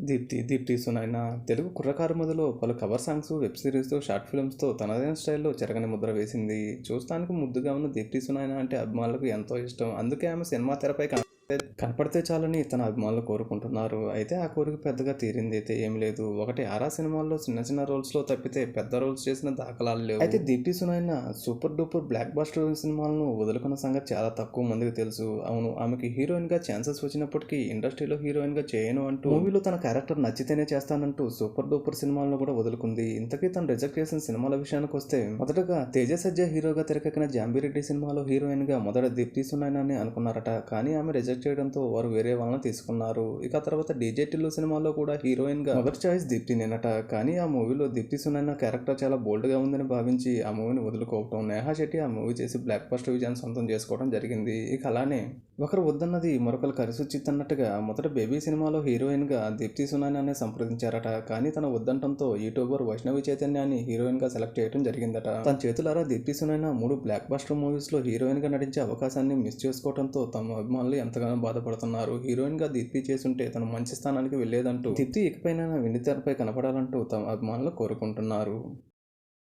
దీప్తి దీప్తి సునాయన తెలుగు కుర్రకారు మొదలు పలు కవర్ సాంగ్స్ వెబ్ సిరీస్తో షార్ట్ ఫిల్మ్స్తో తనదైన స్టైల్లో చెరగని ముద్ర వేసింది. చూస్తానికి ముద్దుగా ఉన్న దీప్తి సునాయన అంటే అభిమానులకు ఎంతో ఇష్టం. అందుకే ఆమె సినిమా తెరపై కన- కనపడితే చాలని తన అభిమానులు కోరుకుంటున్నారు. అయితే ఆ కోరిక పెద్దగా తీరింది అయితే ఏమీ లేదు. ఒకటి ఆరా సినిమాల్లో చిన్న చిన్న రోల్స్లో తప్పితే పెద్ద రోల్స్ చేసిన దాఖలాలు లేవు. అయితే Deepthi Sunaina super duper blockbuster సినిమాలను వదులుకున్న సంగతి చాలా తక్కువ మందికి తెలుసు. అవును ఆమెకి హీరోయిన్గా ఛాన్సెస్ వచ్చినప్పటికీ ఇండస్ట్రీలో హీరోయిన్గా చేయను అంటూ మూవీలో తన క్యారెక్టర్ నచ్చితేనే చేస్తానంటూ సూపర్ డూపర్ సినిమాలను కూడా వదులుకుంది. ఇంతకీ తను రిజెక్ట్ చేసిన సినిమాల విషయానికి వస్తే మొదటగా తేజ సజ్జ హీరోగా తెరకెక్కిన జాంబిరెడ్డి సినిమాలో హీరోయిన్గా మొదట దీప్తి సునైనా అని అనుకున్నారట. కానీ ఆమె రిజెక్ట్ చేయడంతో వారు వేరే వాళ్ళని తీసుకున్నారు. ఇక తర్వాత డీజేటిల్లు సినిమాలో కూడా హీరోయిన్గా మొదటి చాయిస్ దీప్తి నేనట. కానీ ఆ మూవీలో దీప్తి సునైనా క్యారెక్టర్ చాలా బోల్డ్గా ఉందని భావించి ఆ మూవీని వదులుకోవటం నేహా శెట్టి ఆ మూవీ చేసి బ్లాక్ బస్టర్ విజయాన్ని సొంతం చేసుకోవడం జరిగింది. ఇక అలానే ఒకరు వద్దన్నది మరొకరు కలిసొచ్చిత్ అన్నట్టుగా మొదట బేబీ సినిమాలో హీరోయిన్గా దీప్తి సునైనానే సంప్రదించారట. కానీ తన వద్దంటంతో యూట్యూబర్ వైష్ణవి చైతన్యాన్ని హీరోయిన్గా సెలెక్ట్ చేయడం జరిగిందట. తన చేతులారా దీప్తి సునైనా మూడు బ్లాక్ బస్టర్ మూవీస్లో హీరోయిన్గా నటించే అవకాశాన్ని మిస్ చేసుకోవడంతో తమ అభిమానులు ఎంతగానో బాధపడుతున్నారు. హీరోయిన్గా దీప్తి చేస్తుంటే తను మంచి స్థానానికి వెళ్ళేదంటూ దీప్తి ఇకపైన వెండితెరపై కనపడాలంటూ తమ అభిమానులు కోరుకుంటున్నారు.